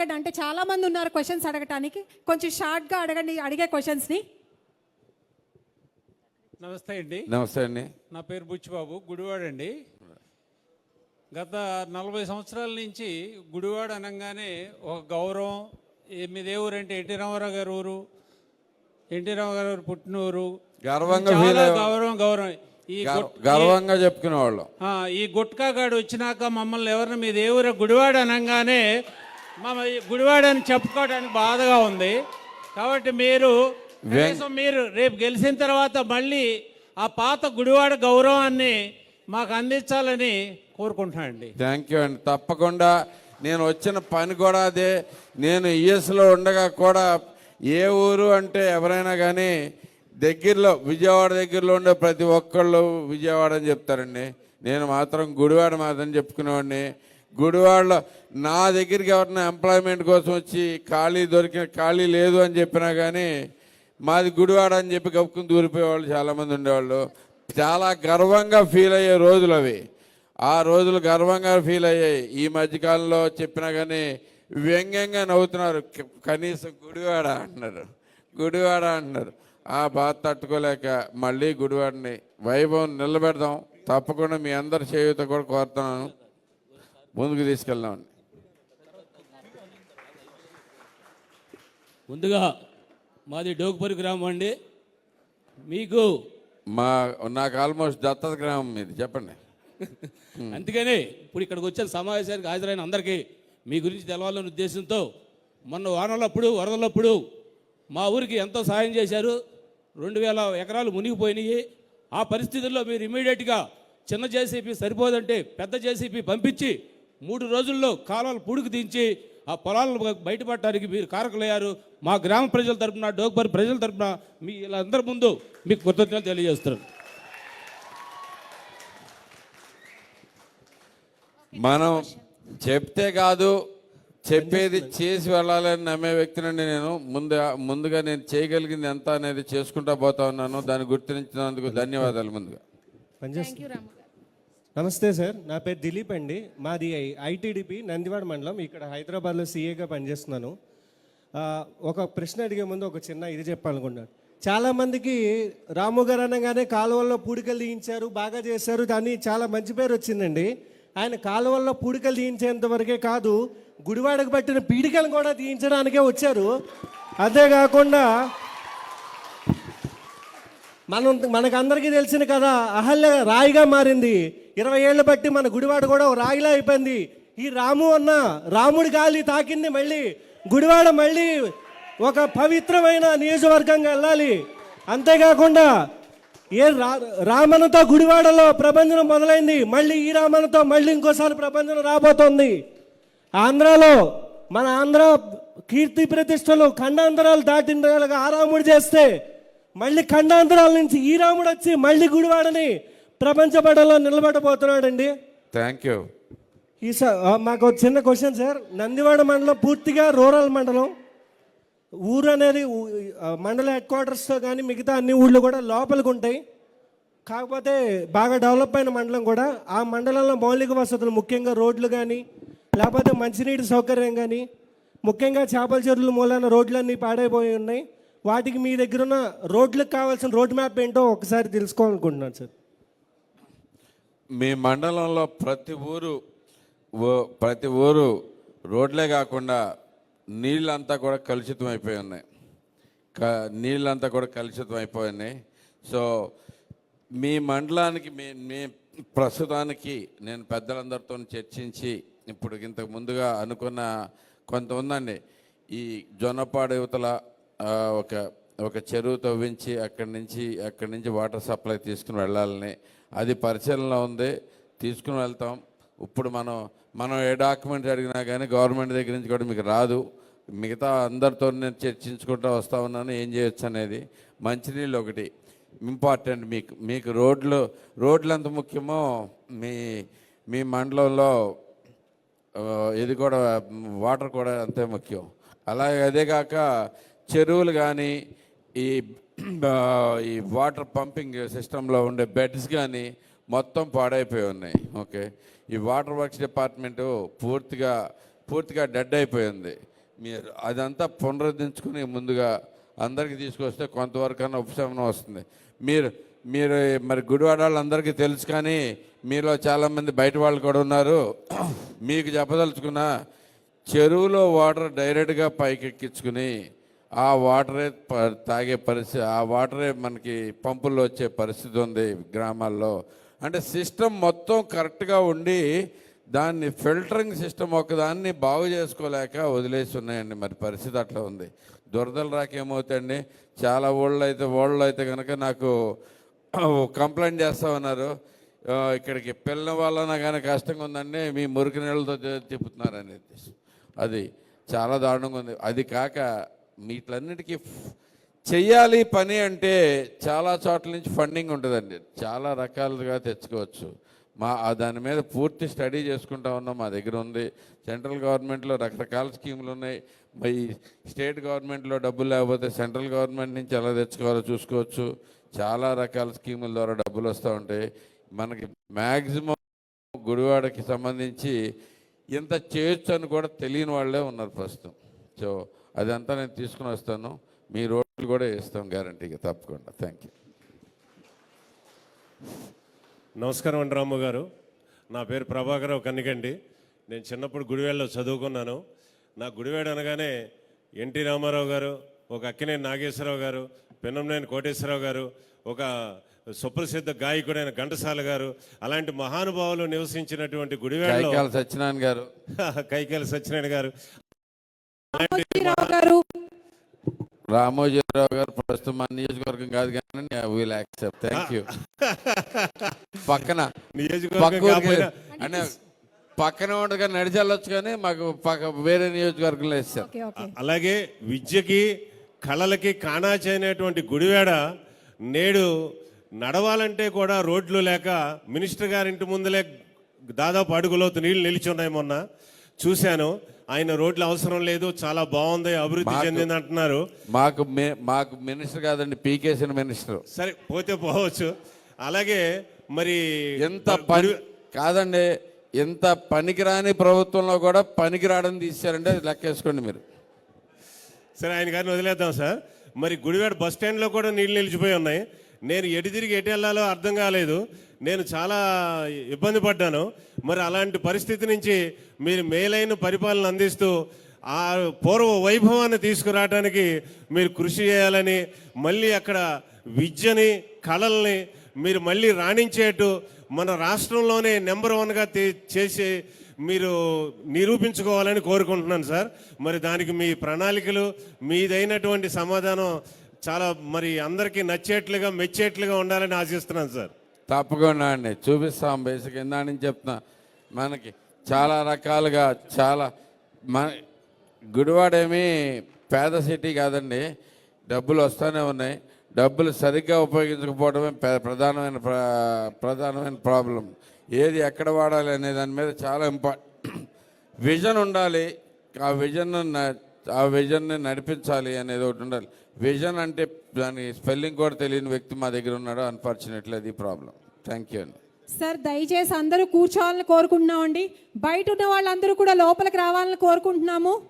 అడగండి అంటే చాలా మంది ఉన్నారు క్వశ్చన్స్ అడగటానికి. కొంచెం షార్ట్గా అడగండి అడిగే క్వశ్చన్స్ని నమస్తే అండి. నమస్తే అండి. నా పేరు బుచ్చిబాబు గుడివాడ అండి. గత నలభై సంవత్సరాల నుంచి గుడివాడ అనగానే ఒక గౌరవం. మీదే ఊరు అంటే ఎన్టీ రామారావు గారి ఊరు ఎన్టీ రామారావు గారు పుట్టిన ఊరు గర్వంగా చాలా గౌరవం గౌరవం. ఈ గర్వంగా చెప్పుకునేవాళ్ళం. ఆ, ఈ గుట్కా గాడు వచ్చినాక మమ్మల్ని ఎవరిని మీ దేవుర గుడివాడ అనగానే మా ఈ గుడివాడ అని చెప్పుకోవడానికి బాధగా ఉంది. కాబట్టి మీరు కనీసం మీరు రేపు గెలిచిన తర్వాత మళ్ళీ ఆ పాత గుడివాడ గౌరవాన్ని మాకు అందించాలని కోరుకుంటున్నానండి. థ్యాంక్ యూ అండి. తప్పకుండా నేను వచ్చిన పని కూడా అదే. నేను యుఎస్లో ఉండగా కూడా ఏ ఊరు అంటే ఎవరైనా కానీ దగ్గరలో విజయవాడ దగ్గరలో ఉండే ప్రతి ఒక్కళ్ళు విజయవాడ అని చెప్తారండి. నేను మాత్రం గుడివాడ మాత్రం చెప్పుకునేవాడిని. గుడివాడలో నా దగ్గరికి ఎవరైనా ఎంప్లాయ్మెంట్ కోసం వచ్చి ఖాళీ దొరికిన ఖాళీ లేదు అని చెప్పినా కానీ మాది గుడివాడ అని చెప్పి కప్పుకుని దూరిపోయేవాళ్ళు చాలామంది ఉండేవాళ్ళు. చాలా గర్వంగా ఫీల్ అయ్యే రోజులు అవి. ఆ రోజులు గర్వంగా ఫీల్ అయ్యాయి. ఈ మధ్యకాలంలో చెప్పినా కానీ వ్యంగ్యంగా నవ్వుతున్నారు. కనీసం గుడివాడ అంటున్నారు. గుడివాడ అంటున్నారు. ఆ బాధ తట్టుకోలేక మళ్ళీ గుడివాడని వైభవం నిలబెడదాం. తప్పకుండా మీ అందరి చేయూత కూడా కోరుతున్నాను. ముందుకు తీసుకెళ్దామని ముందుగా మాది డోకుపరి గ్రామం అండి. మీకు మా నాకు ఆల్మోస్ట్ దత్తత గ్రామం ఇది చెప్పండి. అందుకనే ఇప్పుడు ఇక్కడికి వచ్చిన సమావేశానికి హాజరైన అందరికీ మీ గురించి తెలవాలనే ఉద్దేశంతో మొన్న వానలప్పుడు వరదలప్పుడు మా ఊరికి ఎంతో సాయం చేశారు. రెండు వేల ఎకరాలు మునిగిపోయినాయి. ఆ పరిస్థితుల్లో మీరు ఇమీడియట్గా చిన్న జేసీపీ సరిపోదంటే పెద్ద జేసీపీ పంపించి మూడు రోజుల్లో కాలాలు పుడుకు దించి ఆ పొలాలను బయటపడటానికి మీరు కారకులయ్యారు. మా గ్రామ ప్రజల తరపున డోక్పరి ప్రజల తరపున మీ వీళ్ళందరి ముందు మీకు కృతజ్ఞతలు తెలియజేస్తున్నాను. మనం చెప్తే కాదు చెప్పేది చేసి వెళ్ళాలని నమ్మే వ్యక్తినండి నేను. ముందుగా ముందుగా నేను చేయగలిగింది ఎంత అనేది చేసుకుంటా పోతా ఉన్నాను. దాన్ని గుర్తించినందుకు ధన్యవాదాలు ముందుగా. నమస్తే సార్ నా పేరు దిలీప్ అండి. మాది ఐటీడీపీ నందివాడ మండలం. ఇక్కడ హైదరాబాద్లో సీఏగా పనిచేస్తున్నాను. ఒక ప్రశ్న అడిగే ముందు ఒక చిన్న ఇది చెప్పాలనుకున్నాను చాలామందికి రాము గారు అనగానే కాలువల్లో పూడికలు తీయించారు బాగా చేశారు దాన్ని చాలా మంచి పేరు వచ్చిందండి. ఆయన కాలువల్లో పూడికలు తీయించేంత వరకే కాదు గుడివాడకు పట్టిన పీడికలు కూడా తీయించడానికే వచ్చారు. అంతేకాకుండా మనం మనకందరికీ తెలిసిన కదా అహల్య రాయిగా మారింది. ఇరవై ఏళ్ళు బట్టి మన గుడివాడ కూడా రాగిలా రాయిలా అయిపోయింది. ఈ రాము అన్న రాముడి గాలి తాకింది మళ్ళీ. గుడివాడ మళ్ళీ ఒక పవిత్రమైన నియోజకవర్గంగా వెళ్ళాలి. అంతేకాకుండా ఏ రా రామన్నతో గుడివాడలో ప్రపంచం మొదలైంది. మళ్ళీ ఈ రామనతో మళ్ళీ ఇంకోసారి ప్రపంచం రాబోతోంది. ఆంధ్రాలో మన ఆంధ్ర కీర్తి ప్రతిష్టలు ఖండాంతరాలు దాటిన రాముడు చేస్తే మళ్ళీ ఖండాంతరాల నుంచి ఈ రాముడు వచ్చి మళ్ళీ గుడివాడని ప్రపంచ పటంలో నిలబడబోతున్నాడండి. థ్యాంక్ యూ ఈ సార్ మాకు ఒక చిన్న క్వశ్చన్ సార్ నందివాడ మండలం పూర్తిగా రూరల్ మండలం. ఊరు అనేది మండల హెడ్ క్వార్టర్స్తో కానీ మిగతా అన్ని ఊళ్ళు కూడా లోపలికి ఉంటాయి కాకపోతే బాగా డెవలప్ అయిన మండలం కూడా. ఆ మండలంలో మౌలిక వసతులు ముఖ్యంగా రోడ్లు కానీ లేకపోతే మంచినీటి సౌకర్యం కానీ ముఖ్యంగా చేపల చెరువుల మూలాన రోడ్లన్నీ పాడైపోయి ఉన్నాయి. వాటికి మీ దగ్గర ఉన్న రోడ్లకు కావాల్సిన రోడ్ మ్యాప్ ఏంటో ఒకసారి తెలుసుకోవాలనుకుంటున్నాను సార్ మీ మండలంలో ప్రతి ఊరు ఓ- ప్రతి ఊరు రోడ్లే కాకుండా నీళ్ళంతా కూడా కలుషితం అయిపోయి ఉన్నాయి. క నీళ్ళంతా కూడా కలుషితం అయిపోయి ఉన్నాయి. సో మీ మండలానికి మీ మీ ప్రస్తుతానికి నేను పెద్దలందరితో చర్చించి ఇప్పుడు ఇంతకు ముందుగా అనుకున్న కొంత ఉందండి. ఈ జొన్నపాడు యువతల ఒక ఒక చెరువు తవ్వించి అక్కడి నుంచి అక్కడి నుంచి వాటర్ సప్లై తీసుకుని వెళ్ళాలని. అది పరిశీలనలో ఉంది. తీసుకుని వెళ్తాం. ఇప్పుడు మనం మనం ఏ డాక్యుమెంట్ అడిగినా కానీ గవర్నమెంట్ దగ్గర నుంచి కూడా మీకు రాదు. మిగతా అందరితో నేను చర్చించుకుంటూ వస్తా ఉన్నాను. ఏం చేయొచ్చు అనేది. మంచినీళ్ళు ఒకటి. ఇంపార్టెంట్ మీకు మీకు రోడ్లు రోడ్లు ఎంత ముఖ్యమో మీ మీ మండలంలో ఇది కూడా వాటర్ కూడా అంతే ముఖ్యం. అలాగే అదే కాక చెరువులు కానీ ఈ ఈ వాటర్ పంపింగ్ సిస్టంలో ఉండే బెడ్స్ కానీ మొత్తం పాడైపోయి ఉన్నాయి ఓకే? ఈ వాటర్ వర్క్స్ డిపార్ట్మెంటు పూర్తిగా పూర్తిగా డెడ్ అయిపోయింది మీరు అదంతా పునరుద్ధరించుకుని ముందుగా అందరికీ తీసుకొస్తే కొంతవరకన్నా ఉపశమనం వస్తుంది. మీరు మీరు మరి గుడివాడ వాళ్ళందరికీ తెలుసు కానీ మీలో చాలామంది బయట వాళ్ళు కూడా ఉన్నారు. మీకు చెప్పదలుచుకున్న చెరువులో వాటర్ డైరెక్ట్గా పైకి ఎక్కించుకుని ఆ వాటరే తాగే పరిస్థితి ఆ వాటరే మనకి పంపుల్లో వచ్చే పరిస్థితి ఉంది గ్రామాల్లో. అంటే సిస్టమ్ మొత్తం కరెక్ట్గా ఉండి దాన్ని ఫిల్టరింగ్ సిస్టమ్ ఒకదాన్ని బాగు చేసుకోలేక వదిలేసి ఉన్నాయండి మరి పరిస్థితి అట్లా ఉంది. దురదలు రాకేమవుతాయండి? చాలా ఊళ్ళో అయితే ఓళ్ళు అయితే కనుక నాకు కంప్లైంట్ చేస్తా ఉన్నారు ఇక్కడికి పిల్లల వలన కానీ కష్టంగా ఉందండి మీ మురికి నీళ్ళతో తి- తిప్పుతున్నారు అనేది అది చాలా దారుణంగా ఉంది. అది కాక వీటిలన్నిటికీ చెయ్యాలి పని అంటే చాలా చోట్ల నుంచి ఫండింగ్ ఉంటుందండి. చాలా రకాలుగా తెచ్చుకోవచ్చు. మా దాని మీద పూర్తి స్టడీ చేసుకుంటా ఉన్నాం మా దగ్గర ఉంది. సెంట్రల్ గవర్నమెంట్లో రకరకాల స్కీములు ఉన్నాయి. మరి స్టేట్ గవర్నమెంట్లో డబ్బులు లేకపోతే సెంట్రల్ గవర్నమెంట్ నుంచి ఎలా తెచ్చుకోవాలో చూసుకోవచ్చు. చాలా రకాల స్కీముల ద్వారా డబ్బులు వస్తూ ఉంటాయి. మనకి మ్యాక్సిమం గుడివాడకి సంబంధించి ఇంత చేయొచ్చు అని కూడా తెలియని వాళ్ళే ఉన్నారు ప్రస్తుతం. సో అదంతా నేను తీసుకుని వస్తాను. మీ రోడ్లు కూడా వేస్తాం గ్యారంటీగా తప్పకుండా. థ్యాంక్ యూ నమస్కారం అండి రాము గారు. నా పేరు ప్రభాకరరావు కన్నికండి నేను చిన్నప్పుడు గుడివేడలో చదువుకున్నాను. నా గుడివేడ అనగానే ఎన్టీ రామారావు గారు ఒక అక్కినేని నాగేశ్వరరావు గారు పెన్నంనేని కోటేశ్వరరావు గారు ఒక సుప్రసిద్ధ గాయకుడైన ఘంటసాల గారు అలాంటి మహానుభావులు నివసించినటువంటి కైకాల సత్యనారాయణ గారు. కైకేల సత్యనారాయణ గారు. రామోజీరావు గారు. రామోజీరావు గారు ప్రస్తుతం మన నియోజకవర్గం కాదు కానీ వీల్ యాక్సెప్ట్. థ్యాంక్ యూ పక్కన నియోజకవర్గం అంటే పక్కన ఉండగా నడిచెళ్ళొచ్చు కానీ మాకు పక్క వేరే నియోజకవర్గంలో వేస్తారు అలాగే విద్యకి కళలకి కాణాచి అనేటువంటి గుడివాడ నేడు నడవాలంటే కూడా రోడ్లు లేక మినిస్టర్ గారింటి ముందులే దాదాపు అడుగులోతు నీళ్ళు నిలిచి ఉన్నాయి మొన్న. చూశాను. ఆయన రోడ్లు అవసరం లేదు చాలా బాగుంది అభివృద్ధి చెందింది అంటున్నారు. మాకు మాకు మినిస్టర్ కాదండి పీకేసిన మినిస్టర్. సరే పోతే పోవచ్చు. అలాగే మరి ఎంత పని కాదండి ఎంత పనికిరాని ప్రభుత్వంలో కూడా పనికిరాడని తీశారంటే లెక్కేసుకోండి మీరు. సరే ఆయన గారిని వదిలేద్దాం సార్. మరి గుడివాడ బస్ స్టాండ్లో కూడా నీళ్ళు నిలిచిపోయి ఉన్నాయి. నేను ఎటు తిరిగి ఎటు వెళ్ళాలో అర్థం కాలేదు. నేను చాలా ఇబ్బంది పడ్డాను. మరి అలాంటి పరిస్థితి నుంచి మీరు మేలైన పరిపాలన అందిస్తూ ఆ పూర్వ వైభవాన్ని తీసుకురావడానికి మీరు కృషి చేయాలని మళ్ళీ అక్కడ విద్యని కళల్ని మీరు మళ్ళీ రాణించేట్టు మన రాష్ట్రంలోనే నెంబర్ వన్గా చేసి మీరు నిరూపించుకోవాలని కోరుకుంటున్నాను సార్. మరి దానికి మీ ప్రణాళికలు మీదైనటువంటి సమాధానం చాలా మరి అందరికీ నచ్చేట్లుగా మెచ్చేట్లుగా ఉండాలని ఆశిస్తున్నాను సార్. తప్పకుండా అండి. చూపిస్తాం బేసిక్ ఇందా నుంచి చెప్తున్నా. మనకి చాలా రకాలుగా చాలా మన గుడివాడేమి పేద సిటీ కాదండి. డబ్బులు వస్తూనే ఉన్నాయి. డబ్బులు సరిగ్గా ఉపయోగించకపోవడమే ప్రధానమైన ప్రధానమైన ప్రాబ్లం. ఏది ఎక్కడ వాడాలి అనే దాని మీద చాలా ఇంపా విజన్ ఉండాలి. ఆ విజన్ ఆ విజన్ని నడిపించాలి అనేది ఒకటి ఉండాలి. విజన్ అంటే దాని స్పెల్లింగ్ కూడా తెలియని వ్యక్తి మా దగ్గర ఉన్నాడు. అన్ఫార్చునేట్లీ అది ప్రాబ్లం. థ్యాంక్ యూ అండి. సార్ దయచేసి అందరూ కూర్చోవాలని కోరుకుంటున్నామండి. బయట ఉన్న వాళ్ళందరూ కూడా లోపలికి రావాలని కోరుకుంటున్నాము.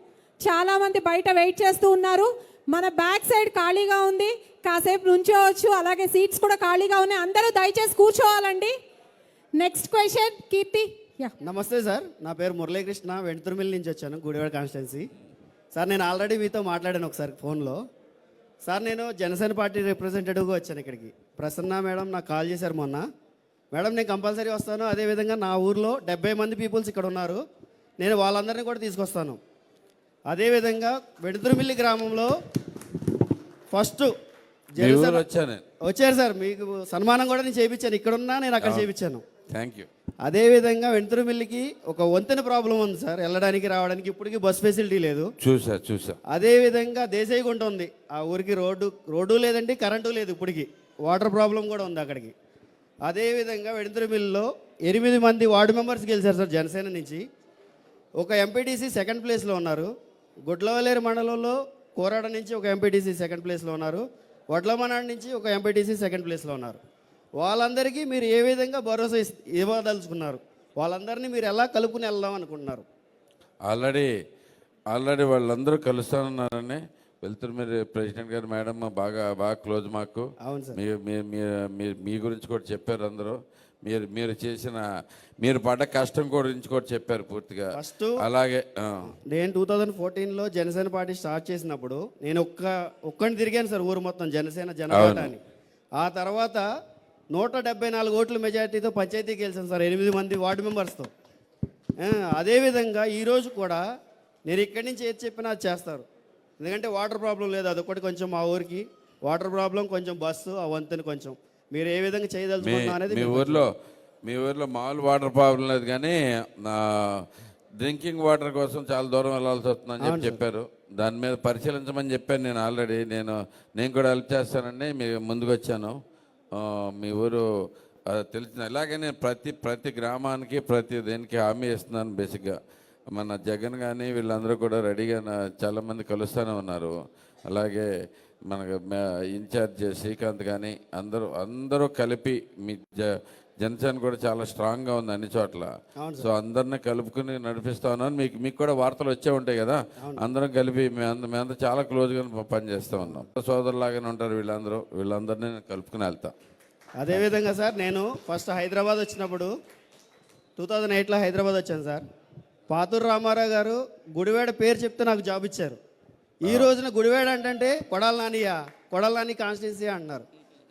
చాలా మంది బయట వెయిట్ చేస్తూ ఉన్నారు. మన బ్యాక్ సైడ్ ఖాళీగా ఉంది. కాసేపు నుంచోవచ్చు. అలాగే సీట్స్ కూడా ఖాళీగా ఉన్నాయి. అందరూ దయచేసి కూర్చోవాలండి. నెక్స్ట్ క్వశ్చన్ కీర్తి యా నమస్తే సార్. నా పేరు మురళీకృష్ణ. వెంటుతుర్మిల్ నుంచి వచ్చాను. గుడివాడ కాన్స్టిట్యున్సీ. సార్ నేను ఆల్రెడీ మీతో మాట్లాడాను ఒకసారి ఫోన్లో. సార్ నేను జనసేన పార్టీ రిప్రజెంటేటివ్గా వచ్చాను ఇక్కడికి. ప్రసన్న మేడం నాకు కాల్ చేశారు మొన్న. మేడం నేను కంపల్సరీ వస్తాను. అదేవిధంగా నా ఊర్లో డెబ్బై మంది పీపుల్స్ ఇక్కడ ఉన్నారు. నేను వాళ్ళందరినీ కూడా తీసుకొస్తాను. అదేవిధంగా వెడుతురుమిల్లి గ్రామంలో ఫస్ట్ వచ్చారు సార్. మీకు సన్మానం కూడా నేను చేయించాను ఇక్కడున్నా నేను అక్కడ చేయించాను థ్యాంక్ యూ అదేవిధంగా వెంట్రుమిల్లికి ఒక వంతెన ప్రాబ్లం ఉంది సార్. వెళ్ళడానికి రావడానికి ఇప్పటికీ బస్ ఫెసిలిటీ లేదు. చూసా చూసా. అదేవిధంగా దేశాయిగుంట ఉంది. ఆ ఊరికి రోడ్డు రోడ్డు లేదండి కరెంటు లేదు ఇప్పటికి. వాటర్ ప్రాబ్లం కూడా ఉంది అక్కడికి. అదేవిధంగా వెంట్రుమిల్లిలో ఎనిమిది మంది వార్డు మెంబర్స్ గెలిచారు సార్ జనసేన నుంచి. ఒక ఎంపీటీసీ సెకండ్ ప్లేస్లో ఉన్నారు. గుడ్లవల్లేరు మండలంలో కోరాడ నుంచి ఒక ఎంపీటీసీ సెకండ్ ప్లేస్లో ఉన్నారు. వడ్లమనాడు నుంచి ఒక ఎంపీటీసీ సెకండ్ ప్లేస్లో ఉన్నారు. వాళ్ళందరికీ మీరు ఏ విధంగా భరోసా ఇవ్వదలుచుకున్నారు? వాళ్ళందరినీ మీరు ఎలా కలుపుకుని వెళ్దాం అనుకుంటున్నారు? ఆల్రెడీ ఆల్రెడీ వాళ్ళందరూ కలుస్తానన్నారని వెళ్తున్నారు మీరు ప్రెసిడెంట్ గారు మేడం బాగా బాగా క్లోజ్ మాకు. అవును సార్. మీ- గురించి కూడా చెప్పారు అందరూ. మీరు మీరు చేసిన మీరు పడ్డ కష్టం గురించి కూడా చెప్పారు పూర్తిగా. ఫస్ట్ అలాగే. నేను టూ థౌజండ్ ఫోర్టీన్లో జనసేన పార్టీ స్టార్ట్ చేసినప్పుడు నేను ఒక్క ఒక్కడిని తిరిగాను సార్ ఊరు మొత్తం జనసేన జనపాట అని. ఆ తర్వాత నూట డెబ్బై నాలుగు ఓట్ల మెజార్టీతో పంచాయతీ గెలిచాను సార్. ఎనిమిది మంది వార్డు మెంబర్స్తో. అదేవిధంగా ఈరోజు కూడా నేను ఇక్కడి నుంచి ఏది చెప్పినా అది చేస్తారు. ఎందుకంటే వాటర్ ప్రాబ్లం లేదు అదొకటి కొంచెం మా ఊరికి. వాటర్ ప్రాబ్లం కొంచెం బస్సు ఆ వంతెన కొంచెం. మీరు ఏ విధంగా చేయదలుచుకున్నా అనేది మీ ఊర్లో మీ ఊర్లో మామూలు వాటర్ ప్రాబ్లం లేదు కానీ నా డ్రింకింగ్ వాటర్ కోసం చాలా దూరం వెళ్ళాల్సి వస్తుందని చెప్పి చెప్పారు. దాని మీద పరిశీలించమని చెప్పాను నేను ఆల్రెడీ. నేను నేను కూడా హెల్ప్ చేస్తానండి మీ ముందుకు వచ్చాను. మీ ఊరు తెలిసిన ఇలాగే నేను ప్రతి ప్రతి గ్రామానికి ప్రతి దేనికి హామీ ఇస్తున్నాను బేసిక్గా. మన జగన్ కానీ వీళ్ళందరూ కూడా రెడీగా చాలామంది కలుస్తూనే ఉన్నారు. అలాగే మనకు ఇన్ఛార్జ్ శ్రీకాంత్ కానీ అందరూ అందరూ కలిపి మీ జనసేన కూడా చాలా స్ట్రాంగ్గా ఉంది అన్ని చోట్ల. సో అందరిని కలుపుకుని నడిపిస్తా ఉన్నాను మీకు మీకు కూడా వార్తలు వచ్చే ఉంటాయి కదా. అందరం కలిపి మేమంతా చాలా క్లోజ్గా పనిచేస్తూ ఉన్నాం. సోదరులాగానే ఉంటారు వీళ్ళందరూ వీళ్ళందరినీ నేను కలుపుకుని వెళ్తా. అదేవిధంగా సార్ నేను ఫస్ట్ హైదరాబాద్ వచ్చినప్పుడు టూ థౌజండ్ ఎయిట్లో హైదరాబాద్ వచ్చాను సార్. పాతూరు రామారావు గారు గుడివాడ పేరు చెప్తే నాకు జాబ్ ఇచ్చారు. ఈ రోజున గుడివాడ అంటే కొడాల నానియా కొడాల నాని కాన్స్టిట్యున్సీ అంటున్నారు.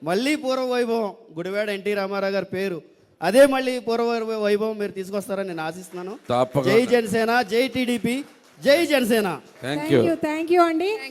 మళ్ళీ పూర్వ వైభవం గుడివాడ ఎన్టీ రామారావు గారి పేరు. అదే మళ్ళీ పూర్వ వైభవ- మీరు తీసుకొస్తారని నేను ఆశిస్తున్నాను. జై జనసేన జై టీడీపీ జై Janasena. Thank you thank you అండి.